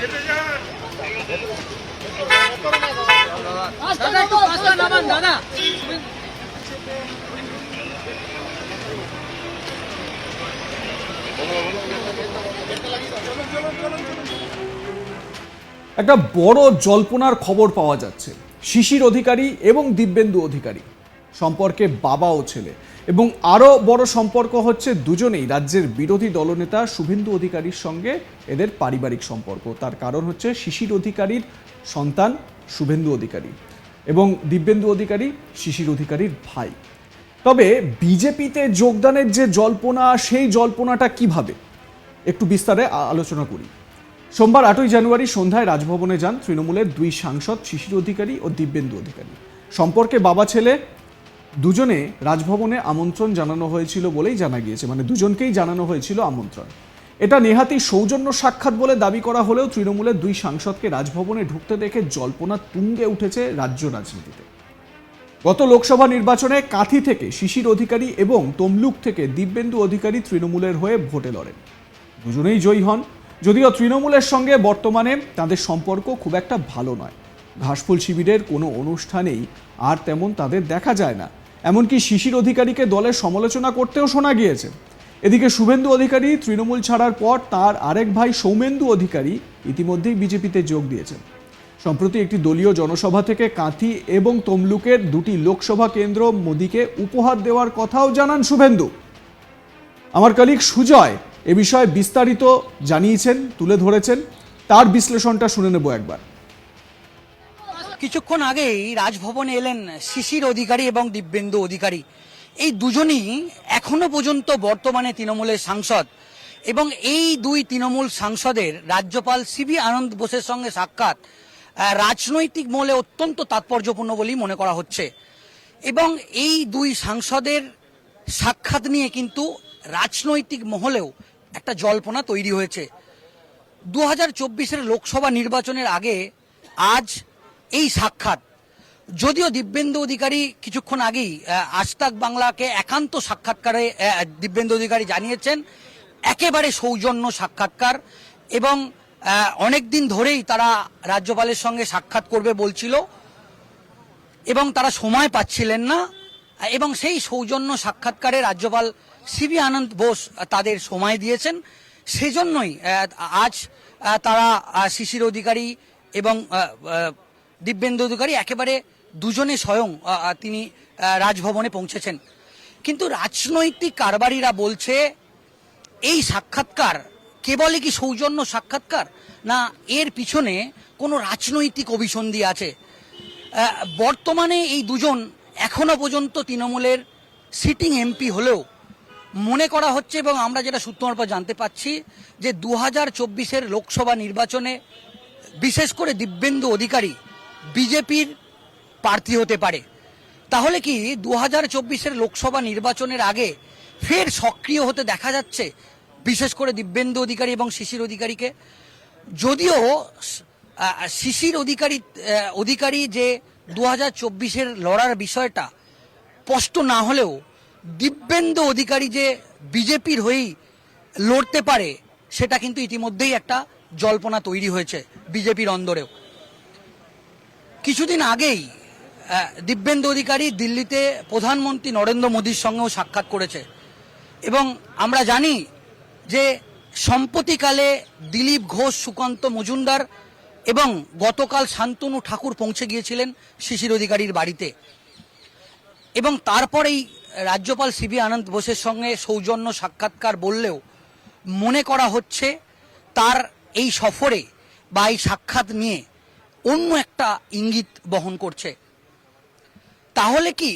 একটা বড় জল্পনার খবর পাওয়া যাচ্ছে। শিশির অধিকারী এবং দিব্যেন্দু অধিকারী। সম্পর্কে বাবা ও ছেলে। এবং আরও বড় সম্পর্ক হচ্ছে দুজনেই, রাজ্যের বিরোধী দলনেতা শুভেন্দু অধিকারীর সঙ্গে এদের পারিবারিক সম্পর্ক। তার কারণ হচ্ছে শিশির অধিকারীর সন্তান শুভেন্দু অধিকারী এবং দিব্যেন্দু অধিকারী শিশির অধিকারীর ভাই। তবে বিজেপিতে যোগদানের যে জল্পনা, সেই জল্পনাটা কীভাবে? একটু বিস্তারে আলোচনা করি। সোমবার আটই জানুয়ারি সন্ধ্যায় রাজভবনে যান তৃণমূলের দুই সাংসদ শিশির অধিকারী ও দিব্যেন্দু অধিকারী। সম্পর্কে বাবা ছেলে দুজনে রাজভবনে আমন্ত্রণ জানানো হয়েছিল বলেই জানা গিয়েছে মানে দুজনকেই জানানো হয়েছিল আমন্ত্রণ। এটা নেহাতি সৌজন্য সাক্ষাৎ বলে দাবি করা হলেও তৃণমূলের দুই সাংসদকে রাজভবনে ঢুকতে দেখে জল্পনা তুঙ্গে উঠেছে রাজ্য রাজনীতিতে। গত লোকসভা নির্বাচনে কাঁথি থেকে শিশির অধিকারী এবং তমলুক থেকে দিব্যেন্দু অধিকারী তৃণমূলের হয়ে ভোটে লড়েন। দুজনেই জয়ী হন। যদিও তৃণমূলের সঙ্গে বর্তমানে তাদের সম্পর্ক খুব একটা ভালো নয়। ঘাসফুল শিবিরের কোনো অনুষ্ঠানেই আর তেমন তাদের দেখা যায় না। এমনকি শিশির অধিকারীকে দলের সমালোচনা করতেও শোনা গিয়েছে। এদিকে শুভেন্দু অধিকারী তৃণমূল ছাড়ার পর তার আরেক ভাই সৌমেন্দু অধিকারী ইতিমধ্যেই বিজেপিতে যোগ দিয়েছেন। সম্প্রতি একটি দলীয় জনসভা থেকে কাঁথি এবং তমলুকের দুটি লোকসভা কেন্দ্র মোদীকে উপহার দেওয়ার কথাও জানান শুভেন্দু। আমার কলিগ সুজয় এ বিষয়ে বিস্তারিত জানিয়েছেন, তুলে ধরেছেন। তার বিশ্লেষণটা শুনে নেব একবার। কিছুক্ষণ আগেই রাজভবনে এলেন শিশির অধিকারী এবং দিব্যেন্দু অধিকারী। এই দুজনই এখনও পর্যন্ত বর্তমানে তৃণমূলের সাংসদ এবং এই দুই তৃণমূল সাংসদের রাজ্যপাল সিবি আনন্দ বোসের সঙ্গে সাক্ষাৎ রাজনৈতিক মহলে অত্যন্ত তাৎপর্যপূর্ণ বলেই মনে করা হচ্ছে। এবং এই দুই সাংসদের সাক্ষাৎ নিয়ে কিন্তু রাজনৈতিক মহলেও একটা জল্পনা তৈরি হয়েছে। দু হাজার লোকসভা নির্বাচনের আগে আজ এই সাক্ষাৎ। যদিও দিব্যেন্দু অধিকারী কিছুক্ষণ আগেই আজতাক বাংলাকে একান্ত সাক্ষাৎকারে দিব্যেন্দু অধিকারী জানিয়েছেন, একেবারে সৌজন্য সাক্ষাৎকার এবং অনেক দিন ধরেই তারা রাজ্যপালের সঙ্গে সাক্ষাৎ করবে বলছিল এবং তারা সময় পাচ্ছিলেন না, এবং সেই সৌজন্য সাক্ষাৎকারে রাজ্যপাল সিবি আনন্দ বোস তাদের সময় দিয়েছেন। সেজন্যই আজ তারা শিশির অধিকারী এবং দিব্যেন্দু অধিকারী একেবারে দুজনে স্বয়ং তিনি রাজভবনে পৌঁছেছেন। কিন্তু রাজনৈতিক কারবারিরা বলছে, এই সাক্ষাৎকার কেবলই কি সৌজন্য সাক্ষাৎকার? না, এর পিছনে কোনো রাজনৈতিক অভিসন্ধি আছে? বর্তমানে এই দুজন এখনও পর্যন্ত তৃণমূলের সিটিং এমপি হলেও মনে করা হচ্ছে এবং আমরা যেটা সূত্র মারফত জানতে পাচ্ছি যে দু হাজার লোকসভা নির্বাচনে বিশেষ করে দিব্যেন্দু অধিকারী বিজেপির প্রার্থী হতে পারে। তাহলে কি দু হাজার চব্বিশের লোকসভা নির্বাচনের আগে ফের সক্রিয় হতে দেখা যাচ্ছে, বিশেষ করে দিব্যেন্দু অধিকারী এবং শিশির অধিকারীকে? যদিও শিশির অধিকারী অধিকারী যে দু হাজার চব্বিশের লড়ার বিষয়টা স্পষ্ট না হলেও দিব্যেন্দু অধিকারী যে বিজেপির হয়েই লড়তে পারে, সেটা কিন্তু ইতিমধ্যেই একটা জল্পনা তৈরি হয়েছে বিজেপির অন্দরেও। কিছুদিন আগেই দিব্যেন্দু অধিকারী দিল্লিতে প্রধানমন্ত্রী নরেন্দ্র মোদীর সঙ্গেও সাক্ষাৎ করেছে। এবং আমরা জানি যে সম্প্রতিকালে দিলীপ ঘোষ, সুকান্ত মজুমদার এবং গতকাল শান্তনু ঠাকুর পৌঁছে গিয়েছিলেন শিশির অধিকারীর বাড়িতে। এবং তারপরেই রাজ্যপাল সিবি আনন্দ বোসের সঙ্গে সৌজন্য সাক্ষাৎকার বললেও মনে করা হচ্ছে, তার এই সফরে বা এই সাক্ষাৎ নিয়ে অন্য একটা ইঙ্গিত বহন করছে। তাহলে কি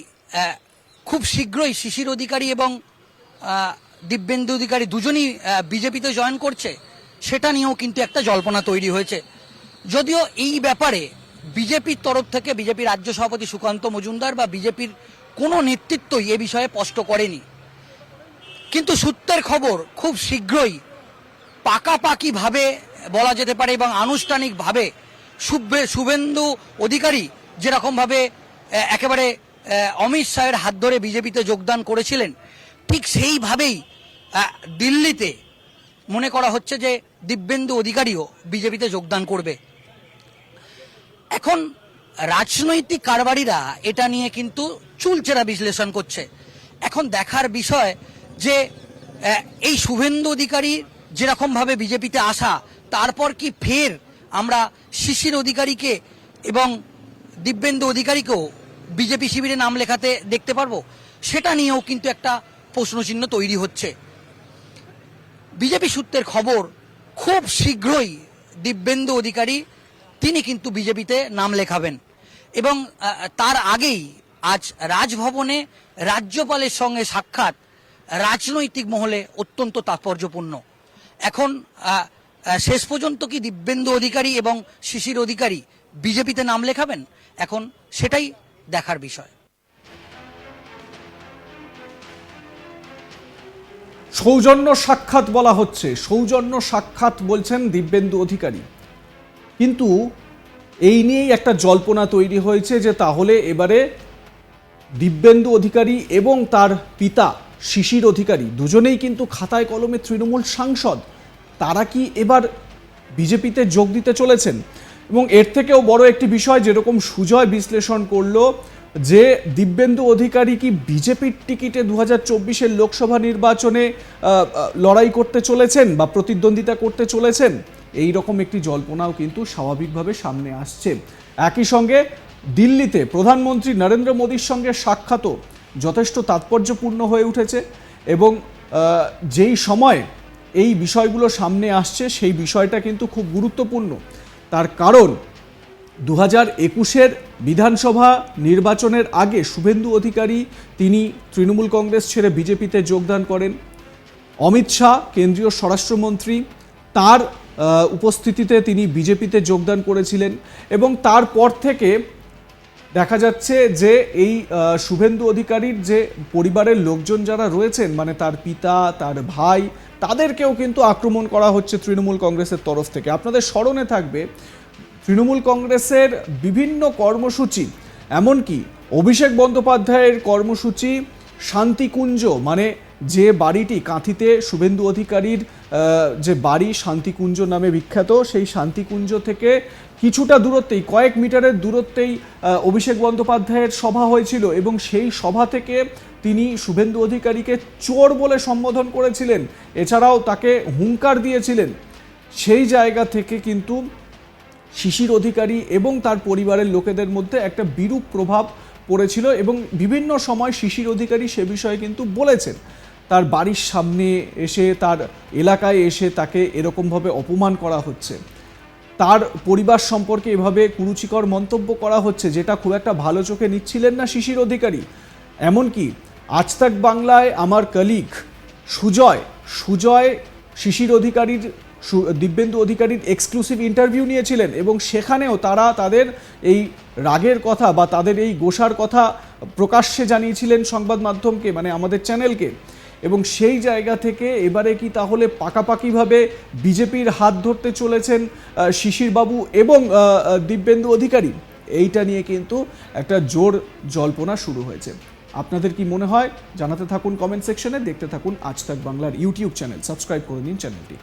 খুব শীঘ্রই শিশির অধিকারী এবং দিব্যেন্দু অধিকারী দুজনই বিজেপিতে জয়েন করছে, সেটা নিয়েও কিন্তু একটা জল্পনা তৈরি হয়েছে। যদিও এই ব্যাপারে বিজেপির তরফ থেকে বিজেপি রাজ্য সভাপতি সুকান্ত মজুমদার বা বিজেপির কোনো নেতৃত্বই এ বিষয়ে স্পষ্ট করেনি। কিন্তু সূত্রের খবর খুব শীঘ্রই পাকাপাকিভাবে বলা যেতে পারে এবং আনুষ্ঠানিকভাবে শুভেন্দু অধিকারী যেরকমভাবে একেবারে অমিত শাহের হাত ধরে বিজেপিতে যোগদান করেছিলেন, ঠিক সেইভাবেই দিল্লিতে মনে করা হচ্ছে যে দিব্যেন্দু অধিকারীও বিজেপিতে যোগদান করবে। এখন রাজনৈতিক কারবারিরা এটা নিয়ে কিন্তু চুলচেরা বিশ্লেষণ করছে। এখন দেখার বিষয় যে এই শুভেন্দু অধিকারী যেরকমভাবে বিজেপিতে আসা, তারপর কি ফের আমরা শিশির অধিকারীকে এবং দিব্যেন্দু অধিকারীকেও বিজেপি শিবিরে নাম লেখাতে দেখতে পারব। সেটা নিয়েও কিন্তু একটা প্রশ্নচিহ্ন তৈরি হচ্ছে। বিজেপি সূত্রের খবর, খুব শীঘ্রই দিব্যেন্দু অধিকারী, তিনি কিন্তু বিজেপিতে নাম লেখাবেন। এবং তার আগেই আজ রাজভবনে রাজ্যপালের সঙ্গে সাক্ষাৎ রাজনৈতিক মহলে অত্যন্ত তাৎপর্যপূর্ণ। এখন শেষ পর্যন্ত কি দিব্যেন্দু অধিকারী এবং শিশির অধিকারী বিজেপিতে নাম লেখাবেন? এখন সেটাই দেখার বিষয়। সৌজন্য সাক্ষাৎ বলা হচ্ছে। সৌজন্য সাক্ষাৎ বলছেন দিব্যেন্দু অধিকারী। কিন্তু এই নিয়েই একটা জল্পনা তৈরি হয়েছে যে তাহলে এবারে দিব্যেন্দু অধিকারী এবং তার পিতা শিশির অধিকারী দুজনেই কিন্তু খাতায় কলমে তৃণমূল সাংসদ। তারা কি এবার বিজেপিতে যোগ দিতে চলেছেন? এবং এর থেকেও বড় একটি বিষয় যেরকম সুজয় বিশ্লেষণ করল যে দিব্যেন্দু অধিকারী কি বিজেপির টিকিটে দু হাজার লোকসভা নির্বাচনে লড়াই করতে চলেছেন বা প্রতিদ্বন্দ্বিতা করতে চলেছেন? এই রকম একটি জল্পনাও কিন্তু স্বাভাবিকভাবে সামনে আসছে। একই সঙ্গে দিল্লিতে প্রধানমন্ত্রী নরেন্দ্র মোদীর সঙ্গে সাক্ষাৎও যথেষ্ট তাৎপর্যপূর্ণ হয়ে উঠেছে এবং যেই সময় এই বিষয়গুলো সামনে আসছে, সেই বিষয়টা কিন্তু খুব গুরুত্বপূর্ণ। তার কারণ দু হাজার একুশের বিধানসভা নির্বাচনের আগে শুভেন্দু অধিকারী তিনি তৃণমূল কংগ্রেস ছেড়ে বিজেপিতে যোগদান করেন। অমিত শাহ, কেন্দ্রীয় স্বরাষ্ট্রমন্ত্রী, তার উপস্থিতিতে তিনি বিজেপিতে যোগদান করেছিলেন এবং তারপর থেকে দেখা যাচ্ছে যে এই শুভেন্দু অধিকারীর যে পরিবারের লোকজন যারা রয়েছেন মানে তার পিতা, তার ভাই, তাদেরকেও কিন্তু আক্রমণ করা হচ্ছে তৃণমূল কংগ্রেসের তরফ থেকে। আপনাদের স্মরণে থাকবে, তৃণমূল কংগ্রেসের বিভিন্ন কর্মসূচি, এমনকি অভিষেক বন্দ্যোপাধ্যায়ের কর্মসূচি, শান্তিকুঞ্জ মানে যে বাড়িটি, কাঁথিতে শুভেন্দু অধিকারীর যে বাড়ি শান্তিকুঞ্জ নামে বিখ্যাত, সেই শান্তিকুঞ্জ থেকে কিছুটা দূরত্বেই, কয়েক মিটারের দূরত্বেই অভিষেক বন্দ্যোপাধ্যায়ের সভা হয়েছিল এবং সেই সভা থেকে তিনি শুভেন্দু অধিকারীকে চোর বলে সম্বোধন করেছিলেন। এছাড়াও তাকে হুঙ্কার দিয়েছিলেন। সেই জায়গা থেকে কিন্তু শিশির অধিকারী এবং তার পরিবারের লোকেদের মধ্যে একটা বিরূপ প্রভাব পড়েছিল এবং বিভিন্ন সময় শিশির অধিকারী সে বিষয়ে কিন্তু বলেছেন। তার বাড়ির সামনে এসে, তার এলাকায় এসে তাকে এরকমভাবে অপমান করা হচ্ছে। তার পরিবার সম্পর্কে এভাবে কুরুচিকর মন্তব্য করা হচ্ছে, যেটা খুব একটা ভালো চোখে নিচ্ছিলেন না শিশির অধিকারী। এমনকি আজ তাক বাংলায় আমার কলিগ সুজয় সুজয় শিশির অধিকারীর দিব্যেন্দু অধিকারীর এক্সক্লুসিভ ইন্টারভিউ নিয়েছিলেন এবং সেখানেও তারা তাদের এই রাগের কথা বা তাদের এই গোসার কথা প্রকাশ্যে জানিয়েছিলেন সংবাদ মাধ্যমকে মানে আমাদের চ্যানেলকে এবং সেই জায়গা থেকে এবারে কি তাহলে পাকাপাকিভাবে বিজেপির হাত ধরতে চলেছেন শিশিরবাবু এবং দিব্যেন্দু অধিকারী? এইটা নিয়ে কিন্তু একটা জোর জল্পনা শুরু হয়েছে। আপনাদের কি মনে হয়? জানাতে থাকুন কমেন্ট সেকশনে দেখতে থাকুন আজ তাক বাংলার ইউটিউব চ্যানেল সাবস্ক্রাইব করে নিন চ্যানেলটি